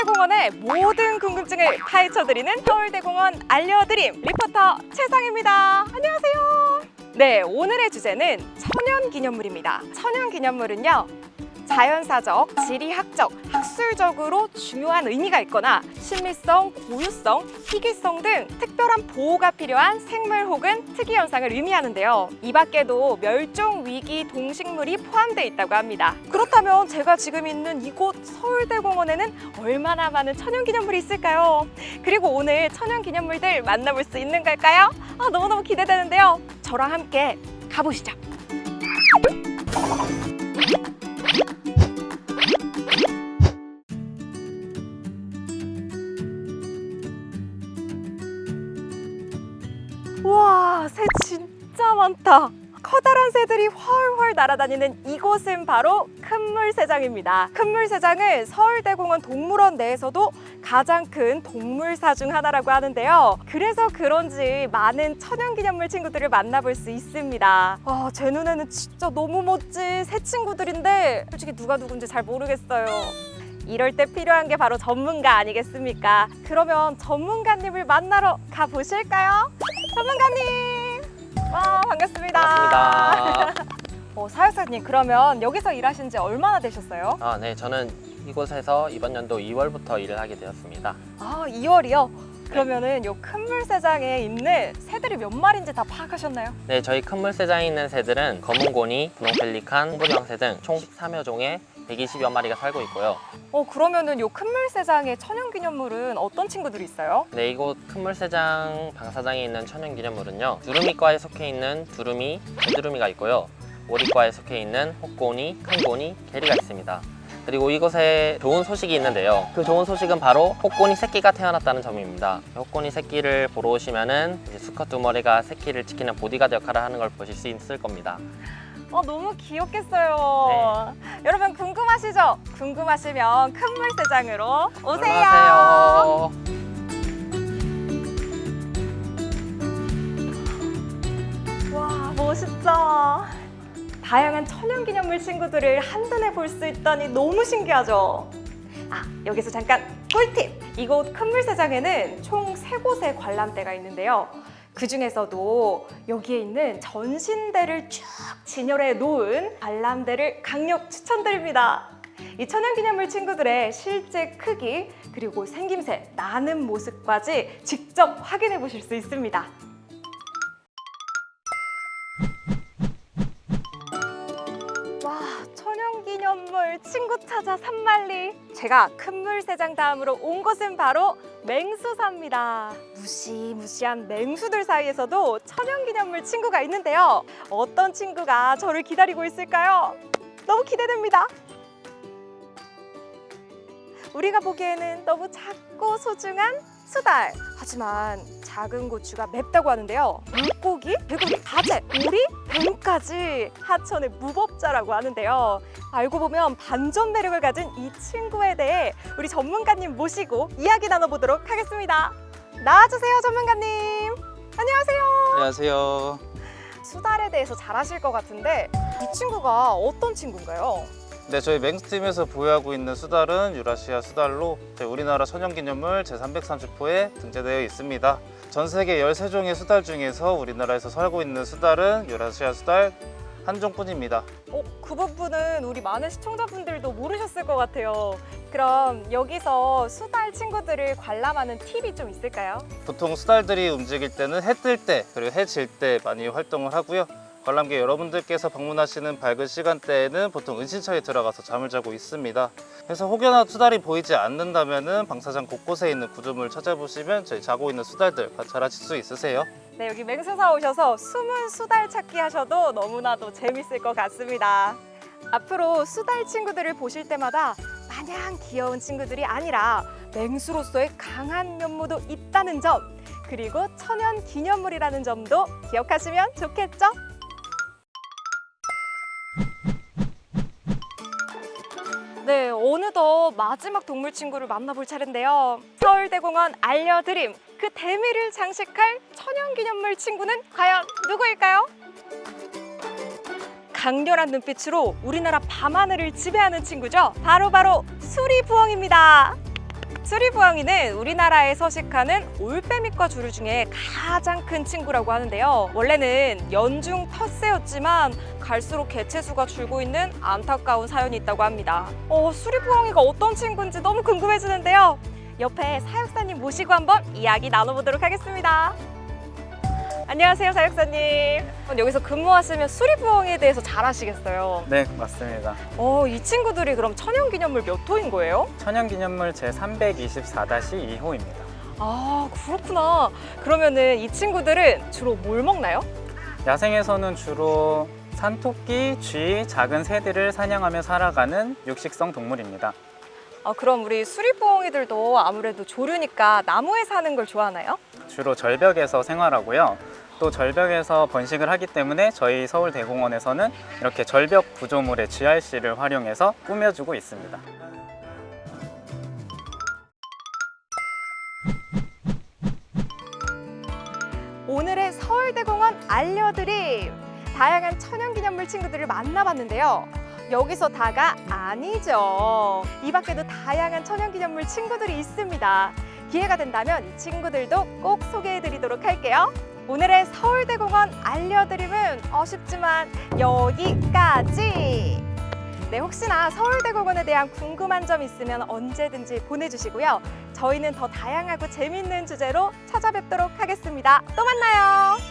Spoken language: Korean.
서울대공원의 모든 궁금증을 파헤쳐드리는 서울대공원 알려드림 리포터 최상입니다. 안녕하세요. 네, 오늘의 주제는 천연기념물입니다. 천연기념물은요. 자연사적, 지리학적, 학술적으로 중요한 의미가 있거나 신미성, 고유성, 희귀성 등 특별한 보호가 필요한 생물 혹은 특이 현상을 의미하는데요. 이 밖에도 멸종 위기 동식물이 포함되어 있다고 합니다. 그렇다면 제가 지금 있는 이곳 서울대공원에는 얼마나 많은 천연기념물이 있을까요? 그리고 오늘 천연기념물들 만나볼 수 있는 걸까요? 아, 너무너무 기대되는데요. 저랑 함께 가보시죠. 와, 새 진짜 많다. 커다란 새들이 훨훨 날아다니는 이곳은 바로 큰물새장입니다. 큰물새장은 서울대공원 동물원 내에서도 가장 큰 동물사 중 하나라고 하는데요. 그래서 그런지 많은 천연기념물 친구들을 만나볼 수 있습니다. 와, 제 눈에는 진짜 너무 멋진 새 친구들인데 솔직히 누가 누군지 잘 모르겠어요. 이럴 때 필요한 게 바로 전문가 아니겠습니까? 그러면 전문가님을 만나러 가보실까요? 전문가님! 와, 반갑습니다. 반갑습니다. 어, 사육사님, 그러면 여기서 일하신 지 얼마나 되셨어요? 아, 네, 저는 이곳에서 이번 연도 2월부터 일을 하게 되었습니다. 아, 2월이요? 그러면은 요 큰물새장에 있는 새들이 몇 마리인지 다 파악하셨나요? 네, 저희 큰물새장에 있는 새들은 검은고니, 분홍펠리칸, 홍보리왕새 등 총 13여 종의 120여 마리가 살고 있고요. 어, 그러면은 요 큰물새장의 천연기념물은 어떤 친구들이 있어요? 네, 이곳 큰물새장 방사장에 있는 천연기념물은요. 두루미과에 속해 있는 두루미, 개두루미가 있고요. 오리과에 속해 있는 혹고니, 큰고니, 게리가 있습니다. 그리고 이곳에 좋은 소식이 있는데요. 그 좋은 소식은 바로 혹고니 새끼가 태어났다는 점입니다. 혹고니 새끼를 보러 오시면은 이제 수컷 두 마리가 새끼를 지키는 보디가드 역할을 하는 걸 보실 수 있을 겁니다. 어, 너무 귀엽겠어요. 여러분 궁금하시죠? 궁금하시면 큰 물새장으로 오세요. 놀러오세요. 와 멋있다. 다양한 천연기념물 친구들을 한눈에 볼 수 있다니 너무 신기하죠. 아 여기서 잠깐 꿀팁. 이곳 큰물새장에는 총 세 곳의 관람대가 있는데요. 그 중에서도 여기에 있는 전신대를 쭉 진열해 놓은 관람대를 강력 추천드립니다. 이 천연기념물 친구들의 실제 크기 그리고 생김새, 나는 모습까지 직접 확인해 보실 수 있습니다. 천연기념물 친구 찾아 산만리 제가 큰물새장 다음으로 온 곳은 바로 맹수사입니다 무시무시한 맹수들 사이에서도 천연기념물 친구가 있는데요 어떤 친구가 저를 기다리고 있을까요? 너무 기대됩니다 우리가 보기에는 너무 작고 소중한 수달. 하지만 작은 고추가 맵다고 하는데요. 물고기, 개구리, 가재, 오리, 뱀 까지 하천의 무법자라고 하는데요. 알고 보면 반전 매력을 가진 이 친구에 대해 우리 전문가님 모시고 이야기 나눠보도록 하겠습니다. 나와주세요, 전문가님. 안녕하세요. 안녕하세요. 수달에 대해서 잘 아실 것 같은데 이 친구가 어떤 친구인가요? 네, 저희 맹스팀에서 보유하고 있는 수달은 유라시아 수달로 우리나라 천연기념물 제330호에 등재되어 있습니다. 전 세계 13종의 수달 중에서 우리나라에서 살고 있는 수달은 유라시아 수달 한 종뿐입니다. 어, 그 부분은 우리 많은 시청자분들도 모르셨을 것 같아요. 그럼 여기서 수달 친구들을 관람하는 팁이 좀 있을까요? 보통 수달들이 움직일 때는 해 뜰 때 그리고 해 질 때 많이 활동을 하고요. 관람객 여러분들께서 방문하시는 밝은 시간대에는 보통 은신처에 들어가서 잠을 자고 있습니다. 그래서 혹여나 수달이 보이지 않는다면 방사장 곳곳에 있는 구조물 찾아보시면 저희 자고 있는 수달들 관찰하실 수 있으세요. 네, 여기 맹수사 오셔서 숨은 수달 찾기 하셔도 너무나도 재밌을 것 같습니다. 앞으로 수달 친구들을 보실 때마다 마냥 귀여운 친구들이 아니라 맹수로서의 강한 면모도 있다는 점, 그리고 천연 기념물이라는 점도 기억하시면 좋겠죠? 네, 어느덧 마지막 동물 친구를 만나볼 차례인데요. 서울대공원 알려드림 그 대미를 장식할 천연기념물 친구는 과연 누구일까요? 강렬한 눈빛으로 우리나라 밤하늘을 지배하는 친구죠. 바로바로 수리부엉입니다. 수리부엉이는 우리나라에 서식하는 올빼미과 조류 중에 가장 큰 친구라고 하는데요. 원래는 연중 텃새였지만 갈수록 개체수가 줄고 있는 안타까운 사연이 있다고 합니다. 어, 수리부엉이가 어떤 친구인지 너무 궁금해지는데요. 옆에 사육사님 모시고 한번 이야기 나눠보도록 하겠습니다. 안녕하세요, 사육사님. 여기서 근무하시면 수리부엉이에 대해서 잘 아시겠어요. 네, 맞습니다. 어, 이 친구들이 그럼 천연기념물 몇 호인 거예요? 천연기념물 제324-2호입니다. 아, 그렇구나. 그러면은 이 친구들은 주로 뭘 먹나요? 야생에서는 주로 산토끼, 쥐, 작은 새들을 사냥하며 살아가는 육식성 동물입니다. 아, 그럼 우리 수리부엉이들도 아무래도 조류니까 나무에 사는 걸 좋아하나요? 주로 절벽에서 생활하고요. 또 절벽에서 번식을 하기 때문에 저희 서울대공원에서는 이렇게 절벽 구조물의 GRC를 활용해서 꾸며주고 있습니다. 오늘의 서울대공원 알려드림! 다양한 천연기념물 친구들을 만나봤는데요. 여기서 다가 아니죠. 이 밖에도 다양한 천연기념물 친구들이 있습니다. 기회가 된다면 이 친구들도 꼭 소개해드리도록 할게요. 오늘의 서울대공원 알려드림은 아쉽지만 여기까지! 네, 혹시나 서울대공원에 대한 궁금한 점 있으면 언제든지 보내주시고요. 저희는 더 다양하고 재밌는 주제로 찾아뵙도록 하겠습니다. 또 만나요!